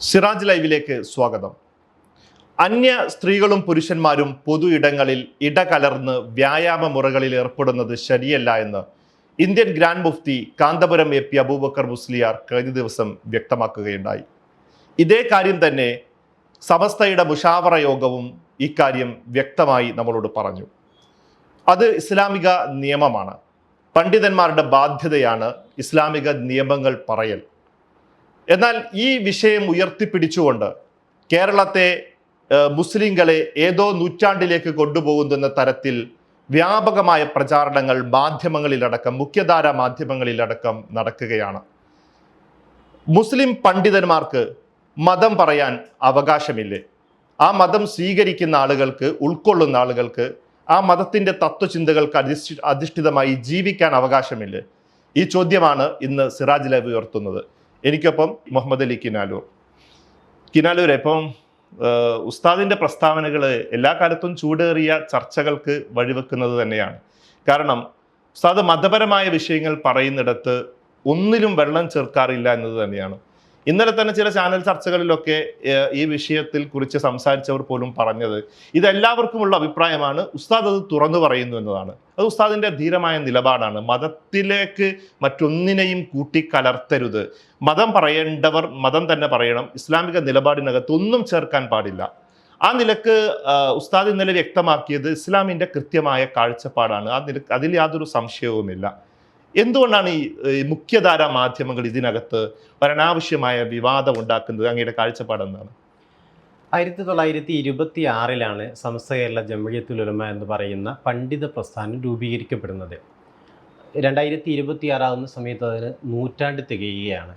സിറാജ് ലൈവിലേക്ക് സ്വാഗതം. അന്യ സ്ത്രീകളും പുരുഷന്മാരും പൊതു ഇടങ്ങളിൽ ഇടകലർന്ന് വ്യായാമ മുറകളിൽ ഏർപ്പെടുന്നത് ശരിയല്ല എന്ന് ഇന്ത്യൻ ഗ്രാൻഡ് മുഫ്തി കാന്തപുരം എ പി അബൂബക്കർ മുസ്ലിയാർ കഴിഞ്ഞ ദിവസം വ്യക്തമാക്കുകയുണ്ടായി. ഇതേ കാര്യം തന്നെ സമസ്തയുടെ മുഷാവറ യോഗവും ഇക്കാര്യം വ്യക്തമായി നമ്മളോട് പറഞ്ഞു. അത് ഇസ്ലാമിക നിയമമാണ്. പണ്ഡിതന്മാരുടെ ബാധ്യതയാണ് ഇസ്ലാമിക നിയമങ്ങൾ പറയൽ. എന്നാൽ ഈ വിഷയം ഉയർത്തിപ്പിടിച്ചുകൊണ്ട് കേരളത്തെ മുസ്ലിങ്ങളെ ഏതോ നൂറ്റാണ്ടിലേക്ക് കൊണ്ടുപോകുന്ന തരത്തിൽ വ്യാപകമായ പ്രചാരണങ്ങൾ മാധ്യമങ്ങളിലടക്കം മുഖ്യധാര മാധ്യമങ്ങളിലടക്കം നടക്കുകയാണ്. മുസ്ലിം പണ്ഡിതന്മാർക്ക് മതം പറയാൻ അവകാശമില്ലേ? ആ മതം സ്വീകരിക്കുന്ന ആളുകൾക്ക് ഉൾക്കൊള്ളുന്ന ആളുകൾക്ക് ആ മതത്തിന്റെ തത്വചിന്തകൾക്ക് അധിഷ്ഠി അധിഷ്ഠിതമായി ജീവിക്കാൻ അവകാശമില്ലേ? ഈ ചോദ്യമാണ് ഇന്ന് സിറാജ് ലൈവ് ഉയർത്തുന്നത്. എനിക്കൊപ്പം മുഹമ്മദ് അലി കിനാലൂർ. കിനാലൂർ ഇപ്പം ഉസ്താദിന്റെ പ്രസ്താവനകൾ എല്ലാ കാലത്തും ചൂടേറിയ ചർച്ചകൾക്ക് വഴിവെക്കുന്നത് തന്നെയാണ്. കാരണം ഉസ്താദ് മതപരമായ വിഷയങ്ങൾ പറയുന്നിടത്ത് ഒന്നിലും വെള്ളം ചേർക്കാറില്ല എന്നത് തന്നെയാണ്. ഇന്നലെ തന്നെ ചില ചാനൽ ചർച്ചകളിലൊക്കെ ഈ വിഷയത്തിൽ കുറിച്ച് സംസാരിച്ചവർ പോലും പറഞ്ഞത് ഇതെല്ലാവർക്കുമുള്ള അഭിപ്രായമാണ്. ഉസ്താദ് അത് തുറന്നു പറയുന്നു എന്നതാണ്. അത് ഉസ്താദിന്റെ ധീരമായ നിലപാടാണ്. മതത്തിലേക്ക് മറ്റൊന്നിനെയും കൂട്ടിക്കലർത്തരുത്. മതം പറയേണ്ടവർ മതം തന്നെ പറയണം. ഇസ്ലാമിക നിലപാടിനകത്ത് ഒന്നും ചേർക്കാൻ പാടില്ല. ആ നിലയ്ക്ക് ഉസ്താദ് ഇന്നലെ വ്യക്തമാക്കിയത് ഇസ്ലാമിന്റെ കൃത്യമായ കാഴ്ചപ്പാടാണ്. ആ നില അതിൽ യാതൊരു സംശയവുമില്ല. എന്തുകൊണ്ടാണ് ഈ മുഖ്യധാര മാധ്യമങ്ങൾ ഇതിനകത്ത് ഒരനാവശ്യമായ വിവാദം ഉണ്ടാക്കുന്നത്? അങ്ങയുടെ കാഴ്ചപ്പാട് എന്താണ്? ആയിരത്തി തൊള്ളായിരത്തി ഇരുപത്തി ആറിലാണ് സമസ്ത കേരള ജമയത്തുൽ ഉലമ എന്ന് പറയുന്ന പണ്ഡിത പ്രസ്ഥാനം രൂപീകരിക്കപ്പെടുന്നത്. രണ്ടായിരത്തി ഇരുപത്തി ആറാവുന്ന സമയത്ത് അതിന് നൂറ്റാണ്ട് തികയുകയാണ്.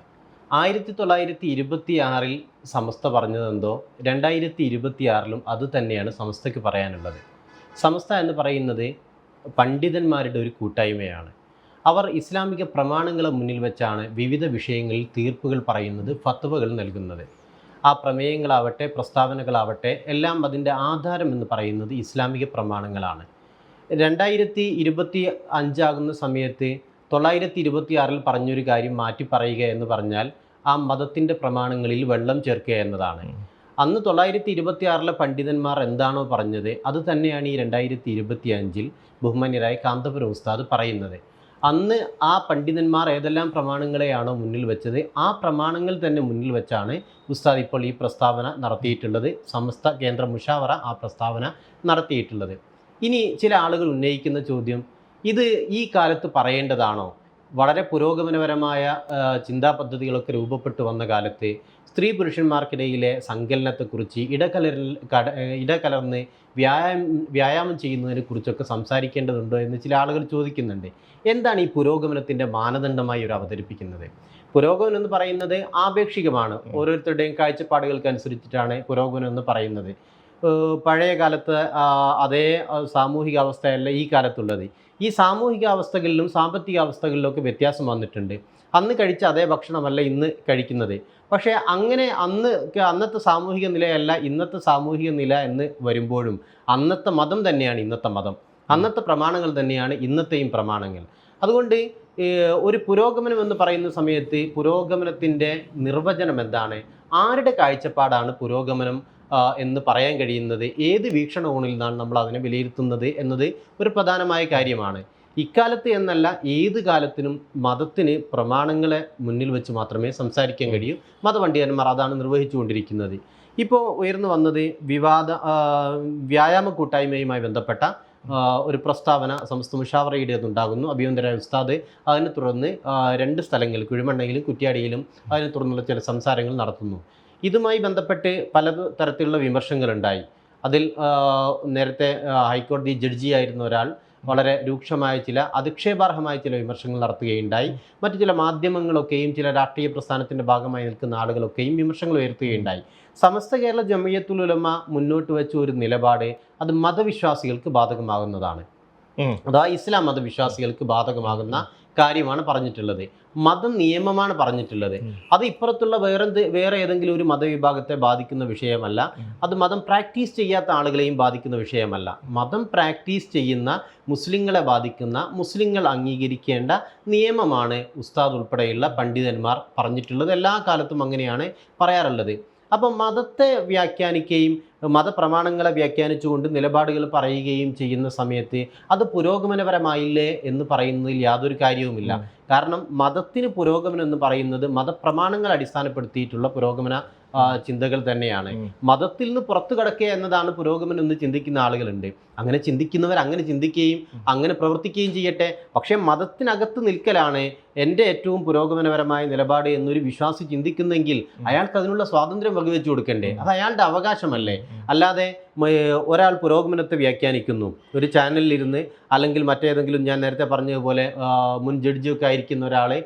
ആയിരത്തി തൊള്ളായിരത്തി ഇരുപത്തി ആറിൽ സമസ്ത പറഞ്ഞതെന്തോ രണ്ടായിരത്തി ഇരുപത്തി ആറിലും അത് തന്നെയാണ് സമസ്തയ്ക്ക് പറയാനുള്ളത്. സമസ്ത എന്ന് പറയുന്നത് പണ്ഡിതന്മാരുടെ ഒരു കൂട്ടായ്മയാണ്. അവർ ഇസ്ലാമിക പ്രമാണങ്ങളെ മുന്നിൽ വെച്ചാണ് വിവിധ വിഷയങ്ങളിൽ തീർപ്പുകൾ പറയുന്നത് ഫത്വകൾ നൽകുന്നത്. ആ പ്രമേയങ്ങളാവട്ടെ പ്രസ്താവനകളാവട്ടെ എല്ലാം അതിന്റെ ആധാരം എന്ന് പറയുന്നത് ഇസ്ലാമിക പ്രമാണങ്ങളാണ്. രണ്ടായിരത്തി ഇരുപത്തി അഞ്ചാകുന്ന സമയത്ത് തൊള്ളായിരത്തി ഇരുപത്തി ആറിൽ പറഞ്ഞൊരു കാര്യം മാറ്റി പറയുക എന്ന് പറഞ്ഞാൽ ആ മതത്തിന്റെ പ്രമാണങ്ങളിൽ വെള്ളം ചേർക്കുക എന്നതാണ്. അന്ന് തൊള്ളായിരത്തി ഇരുപത്തി ആറിലെ പണ്ഡിതന്മാർ എന്താണോ പറഞ്ഞത് അത് തന്നെയാണ് ഈ രണ്ടായിരത്തി ഇരുപത്തി അഞ്ചിൽ ബഹുമാന്യരായ കാന്തപുരം ഉസ്താദ് പറയുന്നത്. അന്ന് ആ പണ്ഡിതന്മാർ ഏതെല്ലാം പ്രമാണങ്ങളെയാണോ മുന്നിൽ വെച്ചത്? ആ പ്രമാണങ്ങൾ തന്നെ മുന്നിൽ വെച്ചാണ് ഉസ്താദ് ഇപ്പോൾ ഈ പ്രസ്താവന നടത്തിയിട്ടുള്ളത്. സമസ്ത കേന്ദ്ര മുഷാവറ ആ പ്രസ്താവന നടത്തിയിട്ടുള്ളത്. ഇനി ചില ആളുകൾ ഉന്നയിക്കുന്ന ചോദ്യം ഇത് ഈ കാലത്ത് പറയേണ്ടതാണോ? വളരെ പുരോഗമനപരമായ ചിന്താ പദ്ധതികളൊക്കെ രൂപപ്പെട്ടു വന്ന കാലത്ത് സ്ത്രീ പുരുഷന്മാർക്കിടയിലെ സങ്കലനത്തെക്കുറിച്ച് ഇടകലരിൽ കട ഇടകലർന്ന് വ്യായാമം വ്യായാമം ചെയ്യുന്നതിനെ കുറിച്ചൊക്കെ സംസാരിക്കേണ്ടതുണ്ടോ എന്ന് ചില ആളുകൾ ചോദിക്കുന്നുണ്ട്. എന്താണ് ഈ പുരോഗമനത്തിന്റെ മാനദണ്ഡമായി ഒരു അവതരിപ്പിക്കുന്നത്? പുരോഗമനം എന്ന് പറയുന്നത് ആപേക്ഷികമാണ്. ഓരോരുത്തരുടെയും കാഴ്ചപ്പാടുകൾക്ക് അനുസരിച്ചിട്ടാണ് പുരോഗമനം എന്ന് പറയുന്നത്. പഴയ കാലത്ത് അതേ സാമൂഹിക അവസ്ഥയല്ല ഈ കാലത്തുള്ളത്. ഈ സാമൂഹിക അവസ്ഥകളിലും സാമ്പത്തിക അവസ്ഥകളിലൊക്കെ വ്യത്യാസം വന്നിട്ടുണ്ട്. അന്ന് കഴിച്ച അതേ ഭക്ഷണമല്ല ഇന്ന് കഴിക്കുന്നത്. പക്ഷേ അങ്ങനെ അന്ന് അന്നത്തെ സാമൂഹിക നിലയല്ല ഇന്നത്തെ സാമൂഹിക നില എന്ന് വരുമ്പോഴും അന്നത്തെ മതം തന്നെയാണ് ഇന്നത്തെ മതം. അന്നത്തെ പ്രമാണങ്ങൾ തന്നെയാണ് ഇന്നത്തെയും പ്രമാണങ്ങൾ. അതുകൊണ്ട് ഒരു പുരോഗമനം എന്ന് പറയുന്ന സമയത്ത് പുരോഗമനത്തിന്റെ നിർവചനം എന്താണ്? ആരുടെ കാഴ്ചപ്പാടാണ് പുരോഗമനം എന്ന് പറയാൻ കഴിയുന്നത്? ഏത് വീക്ഷണകോണിൽ നിന്നാണ് നമ്മൾ അതിനെ വിലയിരുത്തുന്നത് എന്നത് ഒരു പ്രധാനമായ കാര്യമാണ്. ഇക്കാലത്ത് എന്നല്ല ഏത് കാലത്തിനും മതത്തിന് പ്രമാണങ്ങളെ മുന്നിൽ വെച്ച് മാത്രമേ സംസാരിക്കാൻ കഴിയൂ. മതപണ്ഡിതന്മാർ അതാണ് നിർവഹിച്ചുകൊണ്ടിരിക്കുന്നത്. ഇപ്പോൾ ഉയർന്നു വന്നത് വിവാദ വ്യായാമ കൂട്ടായ്മയുമായി ബന്ധപ്പെട്ട ഒരു പ്രസ്താവന സമസ്ത മുഷാവറയുടേതുണ്ടാകുന്നു അഭിയന്തര ഉസ്താദ് അതിനെ തുടർന്ന് രണ്ട് സ്ഥലങ്ങളിൽ കുഴിമണ്ണയിലും കുറ്റ്യാടിയിലും അതിനെ തുടർന്നുള്ള ചില സംസാരങ്ങൾ നടത്തുന്നു. ഇതുമായി ബന്ധപ്പെട്ട് പല തരത്തിലുള്ള വിമർശനങ്ങളുണ്ടായി. അതിൽ നേരത്തെ ഹൈക്കോടതി ജഡ്ജിയായിരുന്ന ഒരാൾ വളരെ രൂക്ഷമായ ചില അധിക്ഷേപാർഹമായ ചില വിമർശനങ്ങൾ നടത്തുകയുണ്ടായി. മറ്റു ചില മാധ്യമങ്ങളൊക്കെയും ചില രാഷ്ട്രീയ പ്രസ്ഥാനത്തിന്റെ ഭാഗമായി നിൽക്കുന്ന ആളുകളൊക്കെയും വിമർശനങ്ങൾ ഉയർത്തുകയുണ്ടായി. സമസ്ത കേരള ജമയത്തുൽ ഉലമ മുന്നോട്ട് വെച്ച ഒരു നിലപാട് അത് മതവിശ്വാസികൾക്ക് ബാധകമാകുന്നതാണ്. അതാ ഇസ്ലാം മതവിശ്വാസികൾക്ക് ബാധകമാകുന്ന കാര്യമാണ് പറഞ്ഞിട്ടുള്ളത്. മതം നിയമമാണ് പറഞ്ഞിട്ടുള്ളത്. അത് ഇപ്പുറത്തുള്ള വേറെ വേറെ ഏതെങ്കിലും ഒരു മതവിഭാഗത്തെ ബാധിക്കുന്ന വിഷയമല്ല. അത് മതം പ്രാക്ടീസ് ചെയ്യാത്ത ആളുകളെയും ബാധിക്കുന്ന വിഷയമല്ല. മതം പ്രാക്ടീസ് ചെയ്യുന്ന മുസ്ലിങ്ങളെ ബാധിക്കുന്ന മുസ്ലിങ്ങൾ അംഗീകരിക്കേണ്ട നിയമമാണ് ഉസ്താദ് ഉൾപ്പെടെയുള്ള പണ്ഡിതന്മാർ പറഞ്ഞിട്ടുള്ളത്. എല്ലാ കാലത്തും അങ്ങനെയാണ് പറയാറുള്ളത്. അപ്പം മതത്തെ വ്യാഖ്യാനിക്കുകയും മതപ്രമാണങ്ങളെ വ്യാഖ്യാനിച്ചുകൊണ്ട് നിലപാടുകൾ പറയുകയും ചെയ്യുന്ന സമയത്ത് അത് പുരോഗമനപരമായില്ലേ എന്ന് പറയുന്നതിൽ യാതൊരു കാര്യവുമില്ല. കാരണം മതത്തിന് പുരോഗമനം എന്ന് പറയുന്നത് മതപ്രമാണങ്ങൾ അടിസ്ഥാനപ്പെടുത്തിയിട്ടുള്ള പുരോഗമന ചിന്തകൾ തന്നെയാണ്. മതത്തിൽ നിന്ന് പുറത്തു കടക്കുക എന്നതാണ് പുരോഗമനം എന്ന് ചിന്തിക്കുന്ന ആളുകളുണ്ട്. അങ്ങനെ ചിന്തിക്കുന്നവർ അങ്ങനെ ചിന്തിക്കുകയും അങ്ങനെ പ്രവർത്തിക്കുകയും ചെയ്യട്ടെ. പക്ഷേ മതത്തിനകത്ത് നിൽക്കലാണ് എന്റെ ഏറ്റവും പുരോഗമനപരമായ നിലപാട് എന്നൊരു വിശ്വാസി ചിന്തിക്കുന്നെങ്കിൽ അയാൾക്ക് അതിനുള്ള സ്വാതന്ത്ര്യം വകവെച്ചു കൊടുക്കണ്ടേ? അത് അയാളുടെ അവകാശമല്ലേ? അല്ലാതെ ഒരാൾ പുരോഗമനത്തെ വ്യാഖ്യാനിക്കുന്നു. ഒരു ചാനലിലിരുന്ന് അല്ലെങ്കിൽ മറ്റേതെങ്കിലും ഞാൻ നേരത്തെ പറഞ്ഞതുപോലെ മുൻ ജഡ്ജിയൊക്കെ ആയിരിക്കുന്ന ഒരാളെ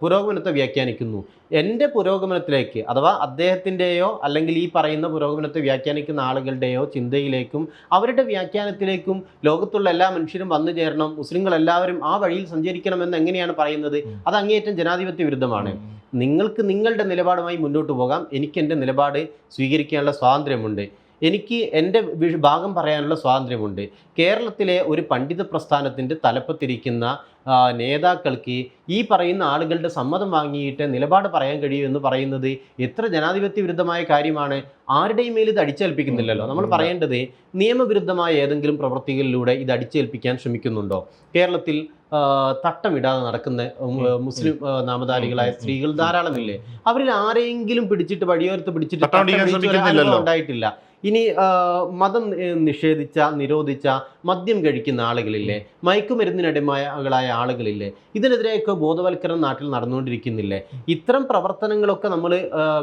പുരോഗമനത്തെ വ്യാഖ്യാനിക്കുന്നു. എന്റെ പുരോഗമനത്തിലേക്ക് അഥവാ അദ്ദേഹത്തിന്റെയോ അല്ലെങ്കിൽ ഈ പറയുന്ന പുരോഗമനത്തെ വ്യാഖ്യാനിക്കുന്ന ആളുകളുടെയോ ചിന്തയിലേക്കും അവരുടെ വ്യാഖ്യാനത്തിലേക്കും ലോകത്തുള്ള എല്ലാ മനുഷ്യരും വന്നു ചേരണം മുസ്ലിങ്ങൾ എല്ലാവരും ആ വഴിയിൽ സഞ്ചരിക്കണമെന്ന് എങ്ങനെയാണ് പറയുന്നത് അത് അങ്ങേയറ്റം ജനാധിപത്യ വിരുദ്ധമാണ്. നിങ്ങൾക്ക് നിങ്ങളുടെ നിലപാടുമായി മുന്നോട്ട് പോകാം. എനിക്ക് എന്റെ നിലപാട് സ്വീകരിക്കാനുള്ള സ്വാതന്ത്ര്യമുണ്ട്. എനിക്ക് എന്റെ ഭാഗം പറയാനുള്ള സ്വാതന്ത്ര്യമുണ്ട്. കേരളത്തിലെ ഒരു പണ്ഡിത പ്രസ്ഥാനത്തിന്റെ തലപ്പത്തിരിക്കുന്ന നേതാക്കൾക്ക് ഈ പറയുന്ന ആളുകളുടെ സമ്മതം വാങ്ങിയിട്ട് നിലപാട് പറയാൻ കഴിയൂ എന്ന് പറയുന്നത് എത്ര ജനാധിപത്യ വിരുദ്ധമായ കാര്യമാണ്. ആരുടെയും മേൽ ഇത് അടിച്ചേൽപ്പിക്കുന്നില്ലല്ലോ. നമ്മൾ. പറയേണ്ടത് നിയമവിരുദ്ധമായ ഏതെങ്കിലും പ്രവൃത്തികളിലൂടെ ഇത് അടിച്ചേൽപ്പിക്കാൻ ശ്രമിക്കുന്നുണ്ടോ? കേരളത്തിൽ തട്ടമിടാതെ നടക്കുന്ന മുസ്ലിം നാമധാരികളായ സ്ത്രീകൾ ധാരാളമില്ലേ? അവരിൽ ആരെങ്കിലും പിടിച്ചിട്ട് വഴിയോരത്ത് പിടിച്ചിട്ട് ഉണ്ടായിട്ടില്ല. ഇനി മതം നിഷേധിച്ച നിരോധിച്ച മദ്യം കഴിക്കുന്ന ആളുകളില്ലേ മയക്കുമരുന്നിനടിമകളായ ആളുകളില്ലേ ഇതിനെതിരെയൊക്കെ ബോധവൽക്കരണം നാട്ടിൽ നടന്നുകൊണ്ടിരിക്കുന്നില്ലേ ഇത്തരം പ്രവർത്തനങ്ങളൊക്കെ നമ്മൾ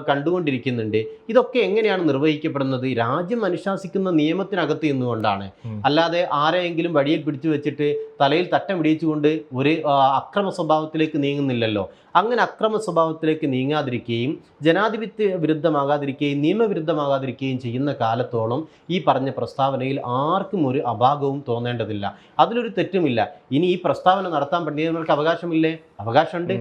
കണ്ടുകൊണ്ടിരിക്കുന്നുണ്ട്. ഇതൊക്കെ എങ്ങനെയാണ് നിർവഹിക്കപ്പെടുന്നത്? രാജ്യം അനുശാസിക്കുന്ന നിയമത്തിനകത്ത് നിന്നുകൊണ്ടാണ്. അല്ലാതെ ആരെയെങ്കിലും വഴിയിൽ പിടിച്ചു വെച്ചിട്ട് തലയിൽ തട്ടം പിടിച്ചുകൊണ്ട് ഒരു അക്രമ സ്വഭാവത്തിലേക്ക് നീങ്ങുന്നില്ലല്ലോ. അങ്ങനെ അക്രമ സ്വഭാവത്തിലേക്ക് നീങ്ങാതിരിക്കുകയും ജനാധിപത്യ വിരുദ്ധമാകാതിരിക്കുകയും നിയമവിരുദ്ധമാകാതിരിക്കുകയും ചെയ്യുന്ന കാലത്തോളം ഈ പറഞ്ഞ പ്രസ്താവനയിൽ ആർക്കും ഒരു അഭാഗവും തോന്നേണ്ടതില്ല. അതിലൊരു തെറ്റുമില്ല. ഇനി ഈ പ്രസ്താവന നടത്താൻ പണ്ഡിതന്മാർക്ക് അവകാശമില്ലേ? അവകാശമുണ്ട്.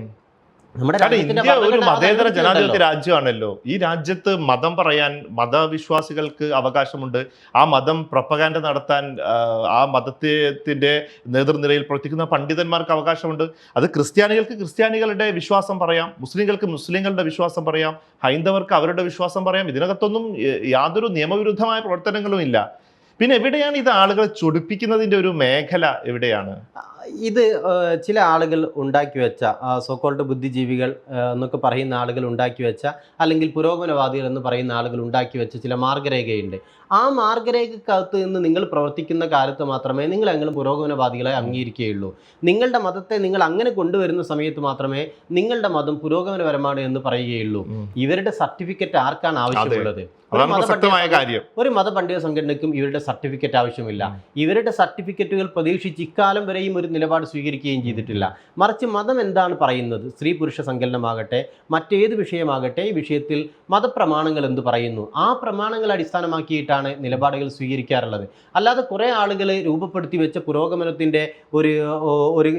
ഇന്ത്യ ഒരു മതേതര ജനാധിപത്യ രാജ്യമാണല്ലോ ഈ രാജ്യത്ത് മതം പറയാൻ മതവിശ്വാസികൾക്ക് അവകാശമുണ്ട്. ആ മതം പ്രപ്പകാൻഡ നടത്താൻ ആ, ആ മതത്തിന്റെ നേതൃനിരയിൽ പ്രവർത്തിക്കുന്ന പണ്ഡിതന്മാർക്ക് അവകാശമുണ്ട്. അത് ക്രിസ്ത്യാനികൾക്ക് ക്രിസ്ത്യാനികളുടെ വിശ്വാസം പറയാം. മുസ്ലിങ്ങൾക്ക് മുസ്ലിങ്ങളുടെ വിശ്വാസം പറയാം. ഹൈന്ദവർക്ക് അവരുടെ വിശ്വാസം പറയാം. ഇതിനകത്തൊന്നും യാതൊരു നിയമവിരുദ്ധമായ പ്രവർത്തനങ്ങളും ഇല്ല. പിന്നെ എവിടെയാണ് ഇത് ആളുകളെ ചൊടിപ്പിക്കുന്നതിന്റെ ഒരു മേഖല എവിടെയാണ്? ഇത് ചില ആളുകൾ ഉണ്ടാക്കി വെച്ച സോക്കോൾഡ് ബുദ്ധിജീവികൾ എന്നൊക്കെ പറയുന്ന ആളുകൾ ഉണ്ടാക്കി വെച്ച അല്ലെങ്കിൽ പുരോഗമനവാദികൾ എന്ന് പറയുന്ന ആളുകൾ ഉണ്ടാക്കി വെച്ച ചില മാർഗരേഖയുണ്ട്. ആ മാർഗരേഖക്കകത്ത് നിന്ന് നിങ്ങൾ പ്രവർത്തിക്കുന്ന കാലത്ത് മാത്രമേ നിങ്ങൾ അങ്ങനെ പുരോഗമനവാദികളെ അംഗീകരിക്കുകയുള്ളൂ. നിങ്ങളുടെ മതത്തെ നിങ്ങൾ അങ്ങനെ കൊണ്ടുവരുന്ന സമയത്ത് മാത്രമേ നിങ്ങളുടെ മതം പുരോഗമനപരമാണ് എന്ന് പറയുകയുള്ളൂ. ഇവരുടെ സർട്ടിഫിക്കറ്റ് ആർക്കാണ് ആവശ്യമുള്ളത്? അതാണ് മതപണ്ഡിത പ്രസക്തമായ കാര്യം. ഒരു മതപണ്ഡിത സംഘടനയ്ക്കും ഇവരുടെ സർട്ടിഫിക്കറ്റ് ആവശ്യമില്ല. ഇവരുടെ സർട്ടിഫിക്കറ്റുകൾ പ്രതീക്ഷിച്ച് ഇക്കാലം വരെയും ഒരു നിലപാട് സ്വീകരിക്കുകയും ചെയ്തിട്ടില്ല. മറിച്ച് മതം എന്താണ് പറയുന്നത്? സ്ത്രീ പുരുഷ സങ്കലനമാകട്ടെ മറ്റേത് വിഷയമാകട്ടെ ഈ വിഷയത്തിൽ മതപ്രമാണങ്ങൾ എന്ത് പറയുന്നു? ആ പ്രമാണങ്ങൾ അടിസ്ഥാനമാക്കിയിട്ടാണ് നിലപാടുകൾ സ്വീകരിക്കാറുള്ളത്. അല്ലാതെ കുറേ ആളുകൾ രൂപപ്പെടുത്തി വെച്ച പുരോഗമനത്തിന്റെ ഒരു ഒരു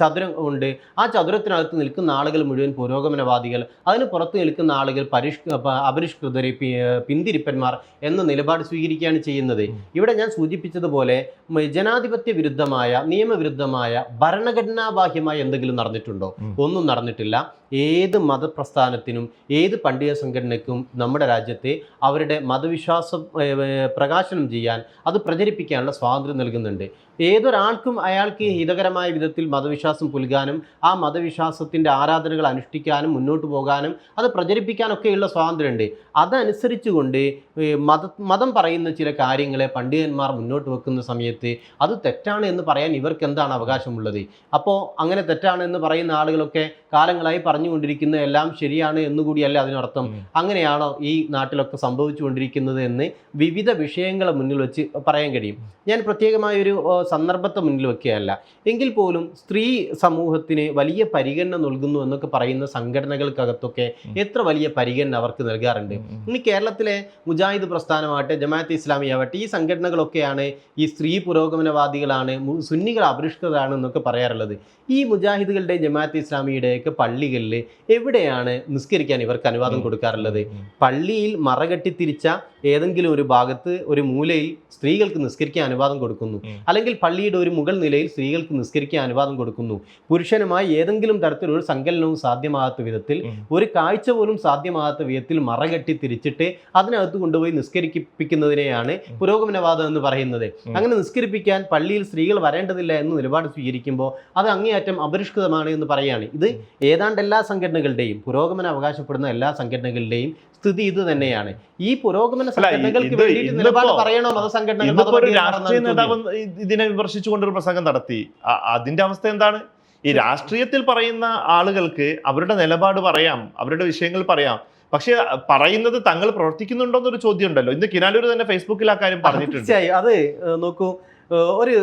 ചതുരം ഉണ്ട്. ആ ചതുരത്തിനകത്ത് നിൽക്കുന്ന ആളുകൾ മുഴുവൻ പുരോഗമനവാദികൾ. അതിന് പുറത്ത് നിൽക്കുന്ന ആളുകൾ പരിഷ് അപരിഷ്കൃതരെ പിന്തിരിപ്പന്മാർ എന്ന നിലപാട് സ്വീകരിക്കുകയാണ് ചെയ്യുന്നത്. ഇവിടെ ഞാൻ സൂചിപ്പിച്ചതുപോലെ ജനാധിപത്യ വിരുദ്ധമായ നിയമവിരുദ്ധമായ ഭരണഘടനാബാഹ്യമായ എന്തെങ്കിലും നടന്നിട്ടുണ്ടോ? ഒന്നും നടന്നിട്ടില്ല. ഏത് മതപ്രസ്ഥാനത്തിനും ഏത് പണ്ഡിത സംഘടനയ്ക്കും നമ്മുടെ രാജ്യത്തെ അവരുടെ മതവിശ്വാസം പ്രകാശനം ചെയ്യാൻ അത് പ്രചരിപ്പിക്കാനുള്ള സ്വാതന്ത്ര്യം നൽകുന്നുണ്ട്. ഏതൊരാൾക്കും അയാൾക്ക് ഹിതകരമായ വിധത്തിൽ മതവിശ്വാസം പുൽകാനും ആ മതവിശ്വാസത്തിന്റെ ആരാധനകൾ അനുഷ്ഠിക്കാനും മുന്നോട്ട് പോകാനും അത് പ്രചരിപ്പിക്കാനൊക്കെയുള്ള സ്വാതന്ത്ര്യമുണ്ട്. അതനുസരിച്ചുകൊണ്ട് മത മതം പറയുന്ന ചില കാര്യങ്ങളെ പണ്ഡിതന്മാർ മുന്നോട്ട് വെക്കുന്ന സമയത്ത് അത് തെറ്റാണ് എന്ന് പറയാൻ ഇവർക്ക് എന്താണ് അവകാശമുള്ളത്? അപ്പോൾ അങ്ങനെ തെറ്റാണ് എന്ന് പറയുന്ന ആളുകളൊക്കെ കാലങ്ങളായി പറഞ്ഞു പറഞ്ഞുകൊണ്ടിരിക്കുന്ന എല്ലാം ശരിയാണ് എന്നുകൂടിയല്ല അതിനർത്ഥം. അങ്ങനെയാണോ ഈ നാട്ടിലൊക്കെ സംഭവിച്ചുകൊണ്ടിരിക്കുന്നത് എന്ന് വിവിധ വിഷയങ്ങളെ മുന്നിൽ വെച്ച് പറയാൻ കഴിയും. ഞാൻ പ്രത്യേകമായ ഒരു സന്ദർഭത്തെ മുന്നിൽ വെക്കുകയല്ല. എങ്കിൽ പോലും സ്ത്രീ സമൂഹത്തിന് വലിയ പരിഗണന നൽകുന്നു എന്നൊക്കെ പറയുന്ന സംഘടനകൾക്കകത്തൊക്കെ എത്ര വലിയ പരിഗണന അവർക്ക് നൽകാറുണ്ട്. ഇനി കേരളത്തിലെ മുജാഹിദ് പ്രസ്ഥാനമാവട്ടെ ജമാഅത്ത് ഇസ്ലാമി ആവട്ടെ ഈ സംഘടനകളൊക്കെയാണ് ഈ സ്ത്രീ പുരോഗമനവാദികളാണ് സുന്നികൾ അപരിഷ്കൃതരാണ് എന്നൊക്കെ പറയാറുള്ളത്. ഈ മുജാഹിദുകളുടെ ജമാഅത്ത് ഇസ്ലാമിയുടെയൊക്കെ പള്ളികളിൽ എവിടെയാണ് നിസ്കരിക്കാൻ ഇവർക്ക് അനുവാദം കൊടുക്കാറുള്ളത്. പള്ളിയിൽ മറകെട്ടി തിരിച്ച ഏതെങ്കിലും ഒരു ഭാഗത്ത് ഒരു മൂലയിൽ സ്ത്രീകൾക്ക് നിസ്കരിക്കാൻ അനുവാദം കൊടുക്കുന്നു. അല്ലെങ്കിൽ പള്ളിയുടെ ഒരു മുകൾ നിലയിൽ സ്ത്രീകൾക്ക് നിസ്കരിക്കാൻ അനുവാദം കൊടുക്കുന്നു. പുരുഷനുമായി ഏതെങ്കിലും തരത്തിലൊരു സങ്കലനവും സാധ്യമാകാത്ത വിധത്തിൽ ഒരു കാഴ്ച പോലും സാധ്യമാകാത്ത വിധത്തിൽ മറകെട്ടി തിരിച്ചിട്ട് അതിനകത്ത് കൊണ്ടുപോയി നിസ്കരിപ്പിക്കുന്നതിനെയാണ്. പുരോഗമനവാദം എന്ന് പറയുന്നത്. അങ്ങനെ നിസ്കരിപ്പിക്കാൻ പള്ളിയിൽ സ്ത്രീകൾ വരേണ്ടതില്ല എന്ന് നിലപാട് സ്വീകരിക്കുമ്പോൾ അത് അങ്ങേയറ്റം അപരിഷ്കൃതമാണ് എന്ന് പറയുകയാണ്. ഇത്. ഏതാണ്ട് എല്ലാ സംഘടനകളുടെയും പുരോഗമനം അവകാശപ്പെടുന്ന എല്ലാ സംഘടനകളുടെയും സ്ഥിതി ഇത് തന്നെയാണ്. ഈ പുരോഗമന സംഘടനകൾക്ക് വേണ്ടിയിട്ട് നിലപാട് പറയണോ മതസംഘടനകൾ രാഷ്ട്രീയ നേതാവ്. ഇതിനെ വിമർശിച്ചുകൊണ്ടൊരു പ്രസംഗം നടത്തി. അതിന്റെ അവസ്ഥ എന്താണ്? ഈ രാഷ്ട്രീയത്തിൽ പറയുന്ന ആളുകൾക്ക് അവരുടെ നിലപാട് പറയാം അവരുടെ വിഷയങ്ങൾ പറയാം. പക്ഷെ പറയുന്നത് തങ്ങൾ പ്രവർത്തിക്കുന്നുണ്ടോ എന്നൊരു ചോദ്യം ഉണ്ടല്ലോ ഇന്ന് കിനാലൂർ തന്നെ ഫേസ്ബുക്കിൽ ആ കാര്യം പറഞ്ഞിട്ടുണ്ട്. തീർച്ചയായും. അത് നോക്കൂ ഒരു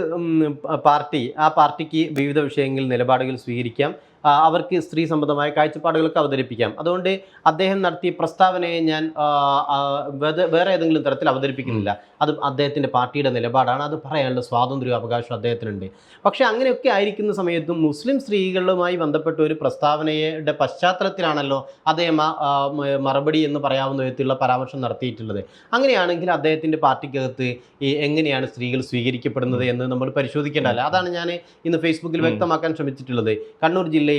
പാർട്ടി ആ പാർട്ടിക്ക് വിവിധ വിഷയങ്ങളിൽ നിലപാടുകൾ സ്വീകരിക്കാം. അവർക്ക് സ്ത്രീ സംബന്ധമായ കാഴ്ചപ്പാടുകളൊക്കെ അവതരിപ്പിക്കാം. അതുകൊണ്ട് അദ്ദേഹം നടത്തിയ പ്രസ്താവനയെ ഞാൻ വേറെ- ഏതെങ്കിലും തരത്തിൽ അവതരിപ്പിക്കുന്നില്ല. അത് അദ്ദേഹത്തിന്റെ പാർട്ടിയുടെ നിലപാടാണ്. അത് പറയാനുള്ള സ്വാതന്ത്ര്യവും അവകാശവും അദ്ദേഹത്തിനുണ്ട്. പക്ഷേ അങ്ങനെയൊക്കെ ആയിരിക്കുന്ന സമയത്തും മുസ്ലിം സ്ത്രീകളുമായി ബന്ധപ്പെട്ട ഒരു പ്രസ്താവനയുടെ പശ്ചാത്തലത്തിലാണല്ലോ അദ്ദേഹം മറുപടി എന്ന് പറയാവുന്ന വിധത്തിലുള്ള പരാമർശം നടത്തിയിട്ടുള്ളത്. അങ്ങനെയാണെങ്കിൽ അദ്ദേഹത്തിന്റെ പാർട്ടിക്കകത്ത് ഈ എങ്ങനെയാണ് സ്ത്രീകൾ സ്വീകരിക്കപ്പെടുന്നത് എന്ന് നമ്മൾ പരിശോധിക്കേണ്ടതല്ല? അതാണ് ഞാൻ ഇന്ന് ഫേസ്ബുക്കിൽ വ്യക്തമാക്കാൻ ശ്രമിച്ചിട്ടുള്ളത്. കണ്ണൂർ ജില്ലയിൽ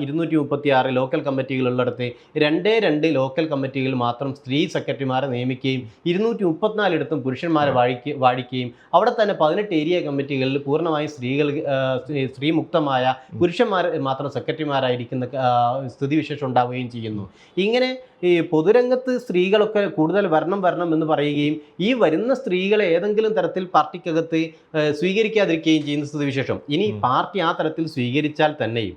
ഇരുന്നൂറ്റി മുപ്പത്തി ആറ് ലോക്കൽ കമ്മിറ്റികളുള്ളിടത്ത് രണ്ടേ രണ്ട് ലോക്കൽ കമ്മിറ്റികൾ മാത്രം സ്ത്രീ സെക്രട്ടറിമാരെ നിയമിക്കുകയും ഇരുന്നൂറ്റി മുപ്പത്തിനാലിടത്തും പുരുഷന്മാരെ വാഴിക്ക വാഴിക്കുകയും അവിടെ തന്നെ പതിനെട്ട് ഏരിയ കമ്മിറ്റികളിൽ പൂർണമായും സ്ത്രീകൾ സ്ത്രീ- സ്ത്രീമുക്തമായ പുരുഷന്മാർ മാത്രം സെക്രട്ടറിമാരായിരിക്കുന്ന സ്ഥിതിവിശേഷം ഉണ്ടാവുകയും ചെയ്യുന്നു. ഇങ്ങനെ ഈ പൊതുരംഗത്ത് സ്ത്രീകളൊക്കെ കൂടുതൽ വരണം വരണം എന്ന് പറയുകയും ഈ വരുന്ന സ്ത്രീകളെ ഏതെങ്കിലും തരത്തിൽ പാർട്ടിക്കകത്ത് സ്വീകരിക്കാതിരിക്കുകയും ചെയ്യുന്ന സ്ഥിതിവിശേഷം. ഇനി പാർട്ടി ആ തരത്തിൽ സ്വീകരിച്ചാൽ തന്നെയും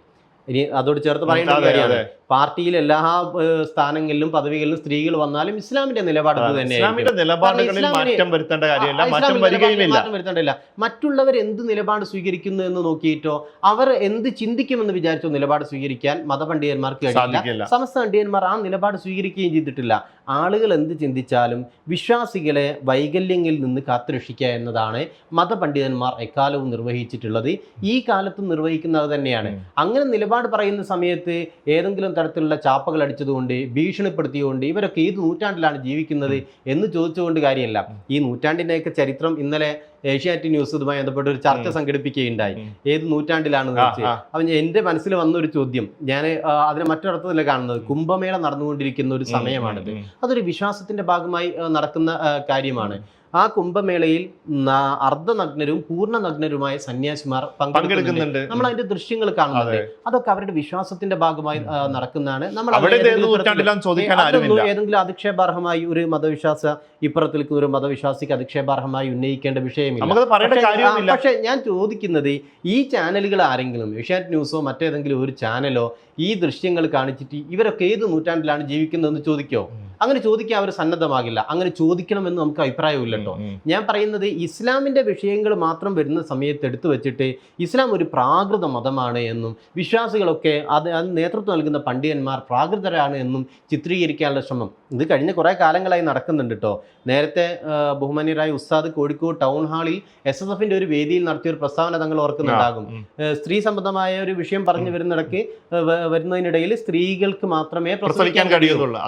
ഇനി അതോട് ചേർത്ത് പറയേണ്ട കാര്യമാണ്. പാർട്ടിയിൽ എല്ലാ സ്ഥാനങ്ങളിലും പദവികളിലും സ്ത്രീകൾ വന്നാലും ഇസ്ലാമിന്റെ നിലപാട് വരുത്തേണ്ടതില്ല. മറ്റുള്ളവർ എന്ത് നിലപാട് സ്വീകരിക്കുന്നു എന്ന് നോക്കിയിട്ടോ അവർ എന്ത് ചിന്തിക്കുമെന്ന് വിചാരിച്ചോ നിലപാട് സ്വീകരിക്കാൻ മതപണ്ഡിതന്മാർക്ക് കഴിയില്ല. സമസ്ത പണ്ഡിതന്മാർ ആ നിലപാട് സ്വീകരിക്കുകയും ചെയ്തിട്ടില്ല. ആളുകൾ എന്ത് ചിന്തിച്ചാലും വിശ്വാസികളെ വൈകല്യങ്ങളിൽ നിന്ന് കാത്തുരക്ഷിക്കുക എന്നതാണ് മതപണ്ഡിതന്മാർ എക്കാലവും നിർവഹിച്ചിട്ടുള്ളത്. ഈ കാലത്തും നിർവഹിക്കുന്നത് തന്നെയാണ്. അങ്ങനെ നിലപാട് പറയുന്ന സമയത്ത് ഏതെങ്കിലും തരത്തിലുള്ള ചാപ്പകൾ അടിച്ചതുകൊണ്ട് ഭീഷണിപ്പെടുത്തിയുകൊണ്ട് ഇവരൊക്കെ ഏത് നൂറ്റാണ്ടിലാണ് ജീവിക്കുന്നത് എന്ന് ചോദിച്ചുകൊണ്ട് കാര്യമില്ല. ഈ നൂറ്റാണ്ടിന്റെയൊക്കെ ചരിത്രം ഇന്നലെ ഏഷ്യാനെറ്റ് ന്യൂസ് ഇതുമായി ബന്ധപ്പെട്ട് ഒരു ചർച്ച. സംഘടിപ്പിക്കുകയുണ്ടായി. ഏത് നൂറ്റാണ്ടിലാണെന്ന് വെച്ച്. അപ്പം എന്റെ മനസ്സിൽ വന്ന ഒരു ചോദ്യം ഞാൻ അതിനെ മറ്റൊരർത്ഥത്തിലാണ് കാണുന്നത് കുംഭമേള നടന്നുകൊണ്ടിരിക്കുന്ന ഒരു സമയമാണിത്. അതൊരു വിശ്വാസത്തിന്റെ ഭാഗമായി നടക്കുന്ന കാര്യമാണ് ആ കുംഭമേളയിൽ അർദ്ധനഗ്നരും പൂർണ പൂർണനഗ്നരുമായ സന്യാസിമാർ പങ്കെടുക്കുന്നുണ്ട്. നമ്മൾ അതിന്റെ ദൃശ്യങ്ങൾ കാണുന്നുണ്ട്. അതൊക്കെ അവരുടെ വിശ്വാസത്തിന്റെ ഭാഗമായി നടക്കുന്നതാണ്. നമ്മൾ ഏതെങ്കിലും അധിക്ഷേപാർഹമായി ഒരു മതവിശ്വാസ ഇപ്പുറത്തിൽ ഒരു മതവിശ്വാസിക്ക് അധിക്ഷേപാർഹമായി ഉന്നയിക്കേണ്ട വിഷയമില്ല. പക്ഷെ ഞാൻ ചോദിക്കുന്നത് ഈ ചാനലുകൾ ആരെങ്കിലും ഏഷ്യാനെറ്റ് ന്യൂസോ മറ്റേതെങ്കിലും ഒരു ചാനലോ ഈ ദൃശ്യങ്ങൾ കാണിച്ചിട്ട് ഇവരൊക്കെ ഏത് നൂറ്റാണ്ടിലാണ് ജീവിക്കുന്നതെന്ന് ചോദിക്കോ. അങ്ങനെ ചോദിക്കാൻ അവർ സന്നദ്ധമാകില്ല. അങ്ങനെ ചോദിക്കണമെന്ന് നമുക്ക് അഭിപ്രായമില്ല കേട്ടോ ഉം, ഉം. ഞാൻ പറയുന്നത് ഇസ്ലാമിന്റെ വിഷയങ്ങൾ മാത്രം വരുന്ന സമയത്ത് എടുത്തു വെച്ചിട്ട് ഇസ്ലാം ഒരു പ്രാകൃത മതമാണ് എന്നും വിശ്വാസികളൊക്കെ അത് അത് നേതൃത്വം നൽകുന്ന പണ്ഡിതന്മാർ പ്രാകൃതരാണ് എന്നും ചിത്രീകരിക്കാനുള്ള ശ്രമം. ഇത് കഴിഞ്ഞ കുറേ കാലങ്ങളായി നടക്കുന്നുണ്ട് കേട്ടോ നേരത്തെ ബഹുമാനിയരായ ഉസ്താദ് കോഴിക്കോട് ടൗൺ ഹാളിൽ എസ് എസ് എഫിന്റെ ഒരു വേദിയിൽ നടത്തിയ ഒരു പ്രസ്താവന തങ്ങൾ ഓർക്കുന്നുണ്ടാകും. സ്ത്രീ സംബന്ധമായ ഒരു വിഷയം പറഞ്ഞു വരുന്നിടയ്ക്ക് വരുന്നതിനിടയിൽ സ്ത്രീകൾക്ക് മാത്രമേ പ്രസവിക്കാൻ കഴിയുന്നുള്ളൂ.